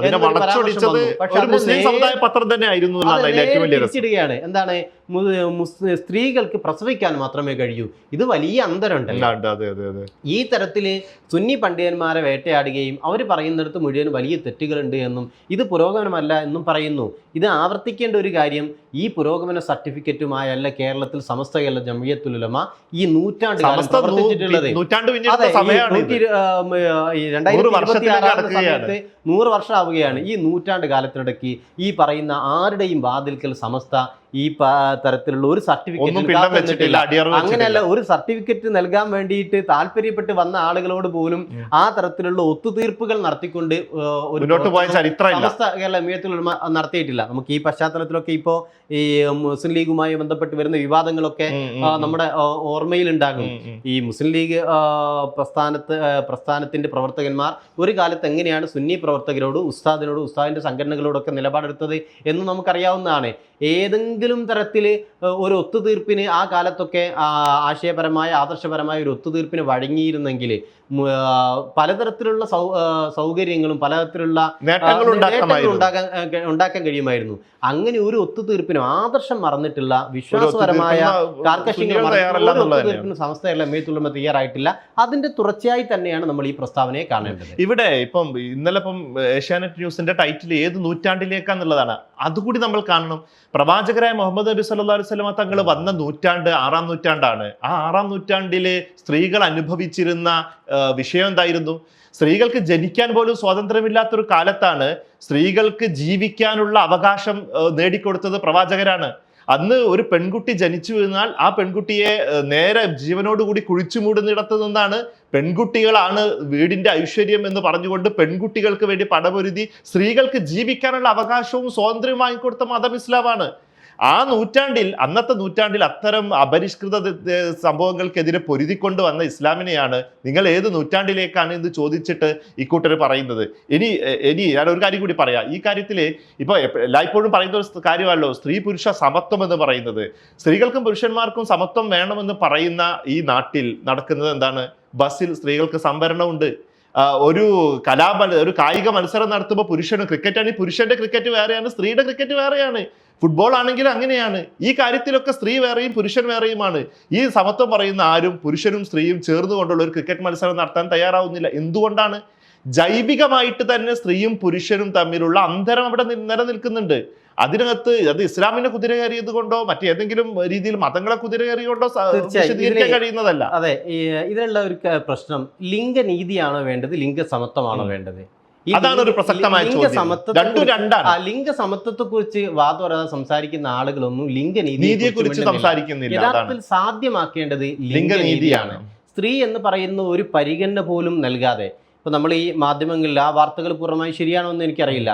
ഒരു മുസ്ലിം സമുദായ പത്രം തന്നെ ആയിരുന്നു ഏറ്റവും വലിയ തിരിച്ചിടുകയാണ് എന്താണ്? സ്ത്രീകൾക്ക് പ്രസവിക്കാൻ മാത്രമേ കഴിയൂ. ഇത് വലിയ അതെ ഈ തരത്തിൽ സുന്നി പണ്ഡിതന്മാരെ വേട്ടയാടുകയും അവർ പറയുന്നിടത്ത് മുഴുവൻ വലിയ തെറ്റുകളുണ്ട് എന്നും ഇത് പുരോഗമനമല്ല എന്നും പറയുന്നു. ഇത് ആവർത്തിക്കേണ്ട ഒരു കാര്യം ഈ പുരോഗമന സർട്ടിഫിക്കറ്റുമായല്ല കേരളത്തിൽ സമസ്ത കേരള ജമിയത്തുലമ ഈ നൂറ്റാണ്ട് പ്രവർത്തിച്ചിട്ടുള്ളത്. നൂറ് വർഷത്തിലേക്ക് ഇരുപത്തിയാറാകുന്ന സമയത്ത് നൂറ് വർഷം ആവുകയാണ് ഈ നൂറ്റാണ്ട് കാലത്തിനിടയ്ക്ക് ഈ പറയുന്ന ആരുടെയും വാതിൽക്കൽ സമസ്ത ഈ തരത്തിലുള്ള ഒരു സർട്ടിഫിക്കറ്റ് അങ്ങനെയല്ല ഒരു സർട്ടിഫിക്കറ്റ് നൽകാൻ വേണ്ടിയിട്ട് താല്പര്യപ്പെട്ട് വന്ന ആളുകളോട് പോലും ആ തരത്തിലുള്ള ഒത്തുതീർപ്പുകൾ നടത്തിക്കൊണ്ട് നടത്തിയിട്ടില്ല. നമുക്ക് ഈ പശ്ചാത്തലത്തിലൊക്കെ ഇപ്പോ ഈ മുസ്ലിം ലീഗുമായി ബന്ധപ്പെട്ട് വരുന്ന വിവാദങ്ങളൊക്കെ. നമ്മുടെ ഓർമ്മയിൽ ഉണ്ടാകും. ഈ മുസ്ലിം ലീഗ് പ്രസ്ഥാനത്ത് പ്രസ്ഥാനത്തിന്റെ പ്രവർത്തകന്മാർ ഒരു കാലത്ത് എങ്ങനെയാണ് സുന്നി പ്രവർത്തകരോട് ഉസ്താദിനോട് ഉസ്താദിന്റെ സംഘടനകളോടൊക്കെ നിലപാടെടുത്തത് എന്ന് നമുക്കറിയാവുന്നതാണ്. ഏതെങ്കിലും തരത്തിൽ ഒരു ഒത്തുതീർപ്പിന് ആ കാലത്തൊക്കെ ആശയപരമായ ആദർശപരമായ ഒരു ഒത്തുതീർപ്പിന് വഴങ്ങിയിരുന്നെങ്കിൽ പലതരത്തിലുള്ള സൗ സൗകര്യങ്ങളും പലതരത്തിലുള്ള ഉണ്ടാക്കാൻ ഉണ്ടാക്കാൻ കഴിയുമായിരുന്നു. അങ്ങനെ ഒരു ഒത്തുതീർപ്പിനും ആദർശം മറന്നിട്ടുള്ള ഒരു വിശ്വാസപരമായ കാർക്കശ്യങ്ങൾ സംസ്ഥയുള്ള എമ്മയത്തുള്ള തയ്യാറായിട്ടില്ല. അതിന്റെ തുടർച്ചയായി തന്നെയാണ് നമ്മൾ ഈ പ്രസ്താവനയെ കാണേണ്ടത്. ഇവിടെ ഇപ്പം ഇന്നലെ ഇപ്പം ഏഷ്യാനെറ്റ് ന്യൂസിന്റെ ടൈറ്റിൽ ഏത് നൂറ്റാണ്ടിലേക്കാന്നുള്ളതാണ്. അതുകൂടി നമ്മൾ കാണണം. പ്രവാചകരായ മുഹമ്മദ് നബി സല്ലല്ലാഹു അലൈഹി വസല്ലമ തങ്ങൾ വന്ന നൂറ്റാണ്ട് ആറാം നൂറ്റാണ്ടാണ്. ആ ആറാം നൂറ്റാണ്ടിലെ സ്ത്രീകൾ അനുഭവിച്ചിരുന്ന വിഷയം എന്തായിരുന്നു? സ്ത്രീകൾക്ക് ജനിക്കാൻ പോലും സ്വാതന്ത്ര്യമില്ലാത്തൊരു കാലത്താണ് സ്ത്രീകൾക്ക് ജീവിക്കാനുള്ള അവകാശം നേടിക്കൊടുത്തത് പ്രവാചകരാണ്. അന്ന് ഒരു പെൺകുട്ടി ജനിച്ചു വീണാൽ ആ പെൺകുട്ടിയെ നേരെ ജീവനോടുകൂടി കുഴിച്ചു മൂടുന്നിടത്ത് നിന്നാണ് പെൺകുട്ടികളാണ് വീടിന്റെ ഐശ്വര്യം എന്ന് പറഞ്ഞുകൊണ്ട് പെൺകുട്ടികൾക്ക് വേണ്ടി പടപൊരുതി സ്ത്രീകൾക്ക് ജീവിക്കാനുള്ള അവകാശവും സ്വാതന്ത്ര്യവും വാങ്ങിക്കൊടുത്ത മതം ഇസ്ലാമാണ്. ആ നൂറ്റാണ്ടിൽ അന്നത്തെ നൂറ്റാണ്ടിൽ അത്തരം അപരിഷ്കൃത സംഭവങ്ങൾക്കെതിരെ പൊരുതിക്കൊണ്ട് വന്ന ഇസ്ലാമിനെയാണ് നിങ്ങൾ ഏത് നൂറ്റാണ്ടിലേക്കാണ് എന്ന് ചോദിച്ചിട്ട് ഇക്കൂട്ടർ പറയുന്നത്. ഇനി ഇനി ഞാൻ ഒരു കാര്യം കൂടി പറയാം. ഈ കാര്യത്തിൽ ഇപ്പോൾ എല്ലായ്പ്പോഴും പറയുന്ന ഒരു കാര്യമല്ലോ സ്ത്രീ പുരുഷ സമത്വം എന്ന് പറയുന്നത്. സ്ത്രീകൾക്കും പുരുഷന്മാർക്കും സമത്വം വേണമെന്ന് പറയുന്ന ഈ നാട്ടിൽ നടക്കുന്നത് എന്താണ്? ബസ്സിൽ സ്ത്രീകൾക്ക് സംവരണമുണ്ട്. ഒരു കലാമ ഒരു കായിക മത്സരം നടത്തുമ്പോൾ പുരുഷന് ക്രിക്കറ്റ് ആണെങ്കിൽ പുരുഷന്റെ ക്രിക്കറ്റ് വേറെയാണ് സ്ത്രീയുടെ ക്രിക്കറ്റ് വേറെയാണ്. ഫുട്ബോൾ ആണെങ്കിൽ അങ്ങനെയാണ്. ഈ കാര്യത്തിലൊക്കെ സ്ത്രീ വേറെയും പുരുഷൻ വേറെയുമാണ്. ഈ സമത്വം പറയുന്ന ആരും പുരുഷനും സ്ത്രീയും ചേർന്നുകൊണ്ടുള്ള ഒരു ക്രിക്കറ്റ് മത്സരം നടത്താൻ തയ്യാറാവുന്നില്ല. എന്തുകൊണ്ടാണ്? ജൈവികമായിട്ട് തന്നെ സ്ത്രീയും പുരുഷനും തമ്മിലുള്ള അന്തരം അവിടെ നിലനിൽക്കുന്നുണ്ട്. അതിനകത്ത് അത് ഇസ്ലാമിനെ കുതിര കയറിയത് കൊണ്ടോ മറ്റേതെങ്കിലും രീതിയിൽ മതങ്ങളെ കുതിര കയറിയോണ്ടോ വിശദീകരിക്കാൻ കഴിയുന്നതല്ല. അതെ ഇതിനുള്ള ഒരു പ്രശ്നം ലിംഗനീതിയാണോ വേണ്ടത്? ലിംഗസമത്വമാണോ സമത്വമാണോ വേണ്ടത്? അതാണ് ഒരു പ്രസക്തമായ രണ്ടും രണ്ടാണ്. ലിംഗ സമത്വത്തെ കുറിച്ച് വാദോരാതെ സംസാരിക്കുന്ന ആളുകളൊന്നും ലിംഗനീതിയെ നീതിയെ കുറിച്ച് സംസാരിക്കുന്നില്ല യഥാർത്ഥത്തിൽ സാധ്യമാക്കേണ്ടത് ലിംഗനീതിയാണ്. സ്ത്രീ എന്ന് പറയുന്ന ഒരു പരിഗണന പോലും നൽകാതെ ഇപ്പൊ നമ്മൾ ഈ മാധ്യമങ്ങളിൽ ആ വാർത്തകൾ പൂർണമായി ശരിയാണോ എന്ന് എനിക്കറിയില്ല.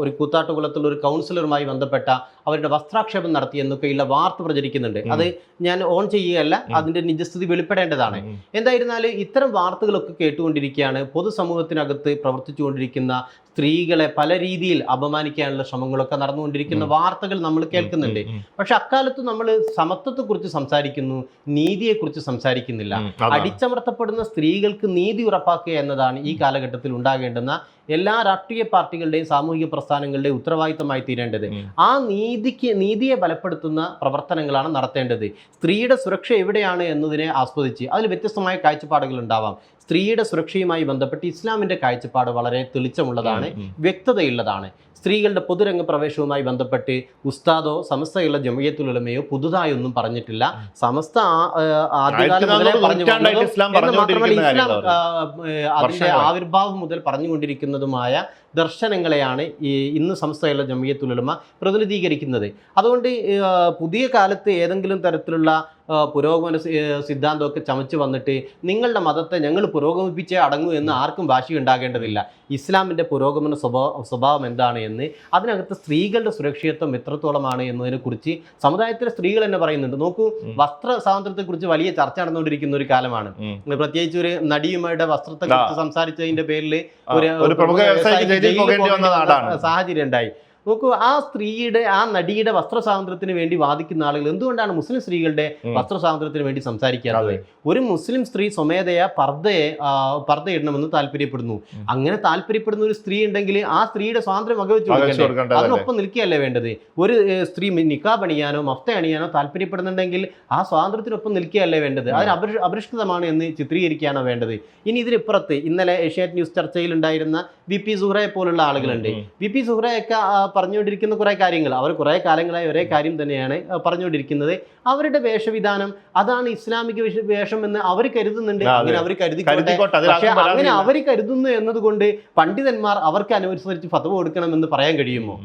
ഒരു കൂത്താട്ടുകുളത്തുള്ള ഒരു കൗൺസിലറുമായി ബന്ധപ്പെട്ട അവരുടെ വസ്ത്രാക്ഷേപം നടത്തി എന്നൊക്കെയുള്ള വാർത്ത പ്രചരിക്കുന്നുണ്ട്. അത് ഞാൻ ഓൺ ചെയ്യുകയല്ല അതിന്റെ നിജസ്ഥിതി വെളിപ്പെടേണ്ടതാണ്. എന്തായിരുന്നാലും ഇത്തരം വാർത്തകളൊക്കെ കേട്ടുകൊണ്ടിരിക്കുകയാണ്. പൊതുസമൂഹത്തിനകത്ത് പ്രവർത്തിച്ചുകൊണ്ടിരിക്കുന്ന സ്ത്രീകളെ പല രീതിയിൽ അപമാനിക്കാനുള്ള ശ്രമങ്ങളൊക്കെ നടന്നുകൊണ്ടിരിക്കുന്ന. വാർത്തകൾ നമ്മൾ കേൾക്കുന്നുണ്ട്. പക്ഷെ അക്കാലത്ത് നമ്മൾ സമത്വത്തെക്കുറിച്ച് സംസാരിക്കുന്നു നീതിയെക്കുറിച്ച് സംസാരിക്കുന്നില്ല. അടിച്ചമർത്തപ്പെടുന്ന സ്ത്രീകൾക്ക് നീതി ഉറപ്പാക്കുക എന്നതാണ് ഈ കാലഘട്ടത്തിൽ ഉണ്ടാകേണ്ടുന്ന എല്ലാ രാഷ്ട്രീയ പാർട്ടികളുടെയും സാമൂഹിക പ്രസ്ഥാനങ്ങളുടെയും ഉത്തരവാദിത്തമായി തീരേണ്ടത്. ആ ആ നീതിക്ക് നീതിയെ ബലപ്പെടുത്തുന്ന പ്രവർത്തനങ്ങളാണ് നടത്തേണ്ടത്. സ്ത്രീയുടെ സുരക്ഷ എവിടെയാണ് എന്നതിനെ ആസ്വദിച്ച് അതിൽ വ്യത്യസ്തമായ കാഴ്ചപ്പാടുകൾ ഉണ്ടാവാം. സ്ത്രീയുടെ സുരക്ഷയുമായി ബന്ധപ്പെട്ട് ഇസ്ലാമിന്റെ കാഴ്ചപ്പാട് വളരെ തെളിച്ചമുള്ളതാണ്. വ്യക്തതയുള്ളതാണ്. സ്ത്രീകളുടെ പൊതുരംഗ പ്രവേശവുമായി ബന്ധപ്പെട്ട് ഉസ്താദോ സമസ്തയുള്ള ജമിയത്തുലമയോ പുതുതായി ഒന്നും പറഞ്ഞിട്ടില്ല. സമസ്ത ഇസ്ലാം അതിന്റെ. ആവിർഭാവം മുതൽ പറഞ്ഞുകൊണ്ടിരിക്കുന്നതുമായ ദർശനങ്ങളെയാണ് ഈ ഇന്ന് സംസ്ഥയുള്ള ജമിയത്തുലമ പ്രതിനിധീകരിക്കുന്നത്. അതുകൊണ്ട് പുതിയ കാലത്ത് ഏതെങ്കിലും തരത്തിലുള്ള പുരോഗമന സിദ്ധാന്തമൊക്കെ ചമച്ച് വന്നിട്ട് നിങ്ങളുടെ മതത്തെ ഞങ്ങൾ പുരോഗമിപ്പിച്ചേ അടങ്ങൂ എന്ന് ആർക്കും വാശി ഉണ്ടാകേണ്ടതില്ല. ഇസ്ലാമിന്റെ പുരോഗമന സ്വഭാവ സ്വഭാവം എന്താണ് എന്ന് അതിനകത്ത് സ്ത്രീകളുടെ സുരക്ഷിതത്വം എത്രത്തോളമാണ് എന്നതിനെക്കുറിച്ച് സമുദായത്തിലെ സ്ത്രീകൾ തന്നെ പറയുന്നുണ്ട്. നോക്കൂ വസ്ത്ര സ്വാതന്ത്ര്യത്തെക്കുറിച്ച് വലിയ ചർച്ച നടന്നുകൊണ്ടിരിക്കുന്ന ഒരു കാലമാണ്. പ്രത്യേകിച്ച് ഒരു നടിയുമായിട്ട് വസ്ത്രത്തെക്കുറിച്ച് സംസാരിച്ചതിന്റെ സംസാരിച്ചതിന്റെ പേരിൽ ഒരു സാഹചര്യം ഉണ്ടായി. നോക്കൂ ആ സ്ത്രീയുടെ ആ നടിയുടെ വസ്ത്ര സ്വാതന്ത്ര്യത്തിന് വേണ്ടി വാദിക്കുന്ന ആളുകൾ എന്തുകൊണ്ടാണ് മുസ്ലിം സ്ത്രീകളുടെ. വസ്ത്ര സ്വാതന്ത്ര്യത്തിന് വേണ്ടി സംസാരിക്കാറുള്ളത് ഒരു മുസ്ലിം സ്ത്രീ സ്വമേധയാ പർദ്ദയെ പർദ്ദയിടണമെന്ന് താല്പര്യപ്പെടുന്നു. അങ്ങനെ താല്പര്യപ്പെടുന്ന ഒരു സ്ത്രീ ഉണ്ടെങ്കിൽ ആ സ്ത്രീയുടെ സ്വാതന്ത്ര്യം വകവെച്ച് അതിനൊപ്പം നിൽക്കുകയല്ലേ വേണ്ടത്? ഒരു സ്ത്രീ നിക്കാബ് അണിയാനോ മഫ്ത അണിയാനോ താല്പര്യപ്പെടുന്നുണ്ടെങ്കിൽ ആ സ്വാതന്ത്ര്യത്തിനൊപ്പം നിൽക്കുകയല്ലേ വേണ്ടത്? അതിന് അപരി അപരിഷ്കൃതമാണ് എന്ന് ചിത്രീകരിക്കുകയാണോ വേണ്ടത്? ഇനി ഇതിനിപ്പുറത്ത് ഇന്നലെ ഏഷ്യാനെറ്റ് ന്യൂസ് ചർച്ചയിൽ ഉണ്ടായിരുന്ന വി പി സുഹ്റയെ പോലുള്ള ആളുകളുണ്ട്. വി പി സുഹ്റയൊക്കെ പറഞ്ഞുകൊണ്ടിരിക്കുന്ന കുറേ കാര്യങ്ങൾ അവർ കുറേ കാലങ്ങളായി ഒരേ കാര്യം തന്നെയാണ് പറഞ്ഞുകൊണ്ടിരിക്കുന്നത്. അവരുടെ വേഷവിധാനം അതാണ് ഇസ്ലാമിക വേഷം എന്ന് അവർ കരുതുന്നുണ്ട്. അങ്ങനെ അവർ കരുതിക്കോട്ടെ. കരുതിക്കോട്ടെ പക്ഷെ അങ്ങനെ അവർ കരുതുന്നു എന്നതുകൊണ്ട് പണ്ഡിതന്മാർ അവർക്ക് അനുസരിച്ച് ഫതവ് കൊടുക്കണമെന്ന് പറയാൻ കഴിയുമോ?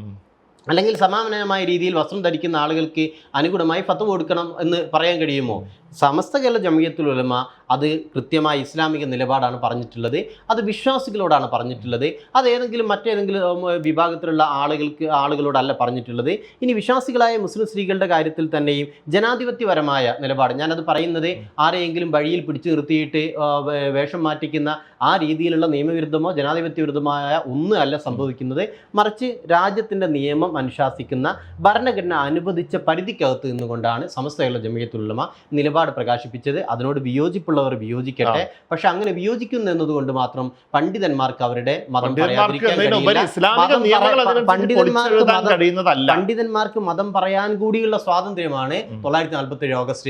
അല്ലെങ്കിൽ സമാനമായ രീതിയിൽ വസ്ത്രം ധരിക്കുന്ന ആളുകൾക്ക് അനുകൂലമായി ഫത്ത് കൊടുക്കണം എന്ന് പറയാൻ കഴിയുമോ? സമസ്ത കേരള ജമിയത്തുൽ ഉലമ അത് കൃത്യമായി ഇസ്ലാമിക നിലപാടാണ് പറഞ്ഞിട്ടുള്ളത്. അത് വിശ്വാസികളോടാണ് പറഞ്ഞിട്ടുള്ളത്. അത് ഏതെങ്കിലും മറ്റേതെങ്കിലും വിഭാഗത്തിലുള്ള ആളുകൾക്ക് ആളുകളോടല്ല പറഞ്ഞിട്ടുള്ളത്. ഇനി വിശ്വാസികളായ മുസ്ലിം സ്ത്രീകളുടെ കാര്യത്തിൽ തന്നെയും ജനാധിപത്യപരമായ നിലപാട്. ഞാനത് പറയുന്നത് ആരെയെങ്കിലും വഴിയിൽ പിടിച്ചു നിർത്തിയിട്ട് വേഷം മാറ്റിക്കുന്ന ആ രീതിയിലുള്ള നിയമവിരുദ്ധമോ ജനാധിപത്യവിരുദ്ധമായ ഒന്നും അല്ല സംഭവിക്കുന്നത്. മറിച്ച് രാജ്യത്തിന്റെ നിയമം അനുശാസിക്കുന്ന ഭരണഘടന അനുവദിച്ച പരിധിക്കകത്ത് നിന്നുകൊണ്ടാണ് സമസ്തകളുടെ ജമീയത്തുള്ള നിലപാട് പ്രകാശിപ്പിച്ചത്. അതിനോട് വിയോജിപ്പുള്ളവർ വിയോജിക്കട്ടെ. പക്ഷെ അങ്ങനെ വിയോജിക്കുന്നു എന്നതുകൊണ്ട് മാത്രം പണ്ഡിതന്മാർക്ക് അവരുടെ മതം പണ്ഡിതന്മാർക്ക് പണ്ഡിതന്മാർക്ക് മതം- പറയാൻ കൂടിയുള്ള സ്വാതന്ത്ര്യമാണ്. തൊള്ളായിരത്തി നാൽപ്പത്തി ഏഴ് ഓഗസ്റ്റ്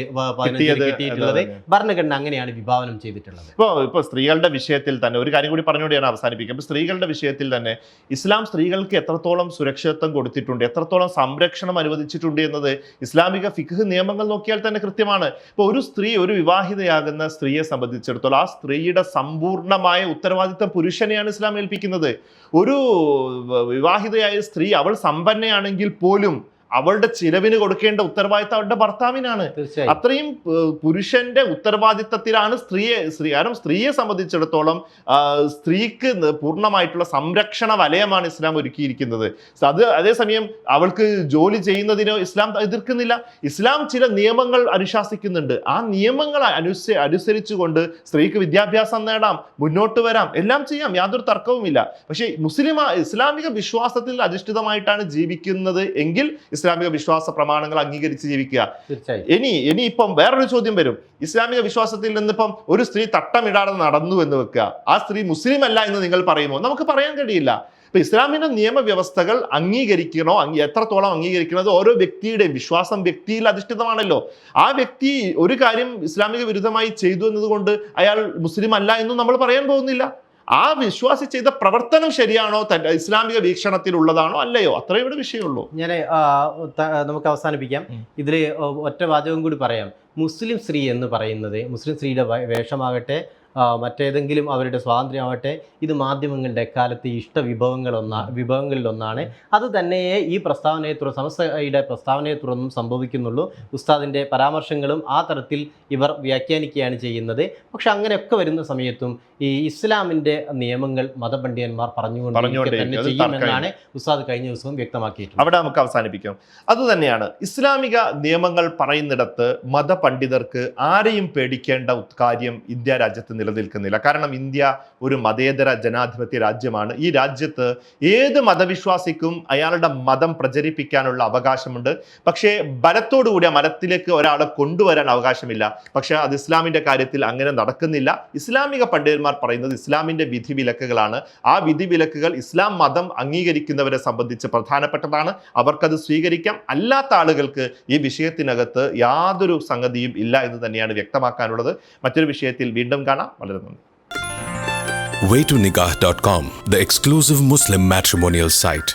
കിട്ടിയിട്ടുള്ളത്. ഭരണഘടന അങ്ങനെയാണ് വിഭാവനം ചെയ്തിട്ടുള്ളത്. ഇപ്പോൾ ഇപ്പോൾ സ്ത്രീകളുടെ വിഷയത്തിൽ തന്നെ ഒരു കാര്യം കൂടി പറഞ്ഞുകൊണ്ട് ഞാൻ അവസാനിപ്പിക്കാം ഇപ്പോൾ സ്ത്രീകളുടെ വിഷയത്തിൽ തന്നെ ഇസ്ലാം സ്ത്രീകൾക്ക് എത്രത്തോളം സുരക്ഷിതത്വം കൊടുത്തിട്ടുണ്ട് എത്രത്തോളം സംരക്ഷണം അനുവദിച്ചിട്ടുണ്ട് എന്നത് ഇസ്ലാമിക ഫിഖ് നിയമങ്ങൾ നോക്കിയാൽ തന്നെ കൃത്യമാണ്. ഇപ്പോൾ ഒരു സ്ത്രീ ഒരു വിവാഹിതയാകുന്ന സ്ത്രീയെ സംബന്ധിച്ചിടത്തോളം ആ സ്ത്രീയുടെ സമ്പൂർണമായ ഉത്തരവാദിത്തം പുരുഷനെയാണ് ഇസ്ലാം ഏൽപ്പിക്കുന്നത്. ഒരു വിവാഹിതയായ സ്ത്രീ അവൾ സമ്പന്നയാണെങ്കിൽ പോലും അവളുടെ ചിലവിന് കൊടുക്കേണ്ട ഉത്തരവാദിത്തം അവളുടെ ഭർത്താവിനാണ്. അത്രയും പുരുഷന്റെ ഉത്തരവാദിത്തത്തിലാണ് സ്ത്രീയെ സ്ത്രീ കാരണം സ്ത്രീയെ സംബന്ധിച്ചിടത്തോളം സ്ത്രീക്ക് പൂർണമായിട്ടുള്ള സംരക്ഷണ വലയമാണ് ഇസ്ലാം ഒരുക്കിയിരിക്കുന്നത്. അത് അതേസമയം അവൾക്ക് ജോലി ചെയ്യുന്നതിനോ ഇസ്ലാം എതിർക്കുന്നില്ല. ഇസ്ലാം ചില നിയമങ്ങൾ അനുശാസിക്കുന്നുണ്ട്. ആ നിയമങ്ങൾ അനുസ അനുസരിച്ചുകൊണ്ട് സ്ത്രീക്ക് വിദ്യാഭ്യാസം നേടാം മുന്നോട്ട് വരാം എല്ലാം ചെയ്യാം യാതൊരു തർക്കവുമില്ല. പക്ഷേ മുസ്ലിം ഇസ്ലാമിക വിശ്വാസത്തിൽ അധിഷ്ഠിതമായിട്ടാണ് ജീവിക്കുന്നത് എങ്കിൽ ഇസ്ലാമിക വിശ്വാസ പ്രമാണങ്ങൾ അംഗീകരിച്ച് ജീവിക്കുക. ഇനി ഇനി ഇപ്പം വേറൊരു ചോദ്യം വരും. ഇസ്ലാമിക വിശ്വാസത്തിൽ നിന്നിപ്പം ഒരു സ്ത്രീ തട്ടമിടാതെ നടന്നു എന്ന് വെക്കുക. ആ സ്ത്രീ മുസ്ലിം അല്ല എന്ന് നിങ്ങൾ പറയുമോ? നമുക്ക് പറയാൻ കഴിയില്ല. ഇപ്പൊ ഇസ്ലാമിന്റെ നിയമവ്യവസ്ഥകൾ അംഗീകരിക്കണോ? അംഗീ- എത്രത്തോളം അംഗീകരിക്കണത് ഓരോ വ്യക്തിയുടെയും വിശ്വാസം വ്യക്തിയിൽ അധിഷ്ഠിതമാണല്ലോ. ആ വ്യക്തി ഒരു കാര്യം ഇസ്ലാമിക വിരുദ്ധമായി ചെയ്തു എന്നതുകൊണ്ട് അയാൾ മുസ്ലിം അല്ല എന്നും നമ്മൾ പറയാൻ പോകുന്നില്ല. ആ വിശ്വാസി ചെയ്ത പ്രവർത്തനം ശരിയാണോ? തന്റെ ഇസ്ലാമിക വീക്ഷണത്തിലുള്ളതാണോ? അല്ലയോ? അത്രേ ഇവിടെ വിഷയമുള്ളൂ. ഞാൻ നമുക്ക് അവസാനിപ്പിക്കാം. ഇതിൽ ഒറ്റ വാചകം കൂടി പറയാം. മുസ്ലിം സ്ത്രീ എന്ന് പറയുന്നത് മുസ്ലിം സ്ത്രീയുടെ വേഷമാകട്ടെ മറ്റേതെങ്കിലും അവരുടെ സ്വാതന്ത്ര്യമാവട്ടെ ഇത് മാധ്യമങ്ങളുടെ എക്കാലത്ത് ഇഷ്ടവിഭവങ്ങളൊന്നാ വിഭവങ്ങളിലൊന്നാണ്. അത് തന്നെയേ ഈ പ്രസ്താവനയെ തുടർന്ന് സമസ്തയുടെ പ്രസ്താവനയെ തുടർന്നും സംഭവിക്കുന്നുള്ളൂ. ഉസ്താദിന്റെ പരാമർശങ്ങളും ആ തരത്തിൽ ഇവർ വ്യാഖ്യാനിക്കുകയാണ് ചെയ്യുന്നത്. പക്ഷെ അങ്ങനെയൊക്കെ വരുന്ന സമയത്തും ഈ ഇസ്ലാമിന്റെ നിയമങ്ങൾ മതപണ്ഡിതന്മാർ പറഞ്ഞുകൊണ്ട്. തന്നെ ചെയ്യുമെന്നാണ് ഉസ്താദ് കഴിഞ്ഞ ദിവസവും വ്യക്തമാക്കിയിട്ടുള്ളത് അവിടെ നമുക്ക് അവസാനിപ്പിക്കാം. അതുതന്നെയാണ് ഇസ്ലാമിക നിയമങ്ങൾ പറയുന്നിടത്ത് മതപണ്ഡിതർക്ക് ആരെയും പേടിക്കേണ്ട കാര്യം ഇന്ത്യ രാജ്യത്ത് നിലനിൽക്കുന്നില്ല. കാരണം ഇന്ത്യ ഒരു മതേതര ജനാധിപത്യ രാജ്യമാണ്. ഈ രാജ്യത്ത് ഏത് മതവിശ്വാസിക്കും അയാളുടെ മതം പ്രചരിപ്പിക്കാനുള്ള അവകാശമുണ്ട്. പക്ഷേ ബലത്തോടുകൂടി ആ മതത്തിലേക്ക് ഒരാളെ കൊണ്ടുവരാൻ അവകാശമില്ല. പക്ഷേ അത് ഇസ്ലാമിന്റെ കാര്യത്തിൽ അങ്ങനെ നടക്കുന്നില്ല. ഇസ്ലാമിക പണ്ഡിതന്മാർ പറയുന്നത് ഇസ്ലാമിന്റെ വിധിവിലക്കുകളാണ്. ആ വിധിവിലക്കുകൾ ഇസ്ലാം മതം അംഗീകരിക്കുന്നവരെ സംബന്ധിച്ച് പ്രധാനപ്പെട്ടതാണ്. അവർക്കത് സ്വീകരിക്കാം. അല്ലാത്ത ആളുകൾക്ക് ഈ വിഷയത്തിനകത്ത് യാതൊരു സംഗതിയും ഇല്ല എന്ന് തന്നെയാണ് വ്യക്തമാക്കാനുള്ളത്. മറ്റൊരു വിഷയത്തിൽ വീണ്ടും കാണാം. വളരെ നന്ദി waytonikah.com, the exclusive Muslim matrimonial site.